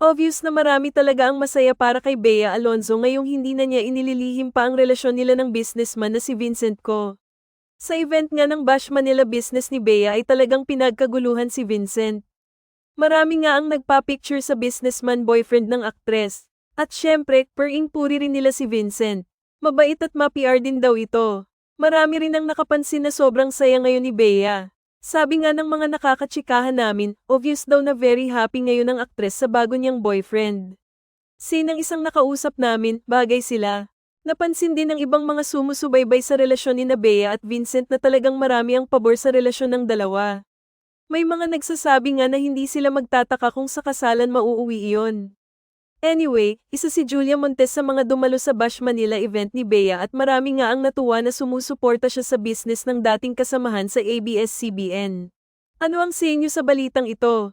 Obvious na marami talaga ang masaya para kay Bea Alonzo ngayong hindi na niya inililihim pa ang relasyon nila ng businessman na si Vincent ko. Sa event nga ng Bash Manila Business ni Bea ay talagang pinagkaguluhan si Vincent. Marami nga ang nagpa-picture sa businessman boyfriend ng aktres. At syempre, per-ing puri rin nila si Vincent. Mabait at ma-PR din daw ito. Marami rin ang nakapansin na sobrang saya ngayon ni Bea. Sabi nga ng mga nakakatsikahan namin, obvious daw na very happy ngayon ang aktres sa bago niyang boyfriend. Sinang isang nakausap namin, bagay sila. Napansin din ng ibang mga sumusubaybay sa relasyon ni Bea at Vincent na talagang marami ang pabor sa relasyon ng dalawa. May mga nagsasabi nga na hindi sila magtataka kung sa kasalan mauuwi iyon. Anyway, isa si Julia Montes sa mga dumalo sa Bash Manila event ni Bea at marami nga ang natuwa na sumusuporta siya sa business ng dating kasamahan sa ABS-CBN. Ano ang sa inyo sa balitang ito?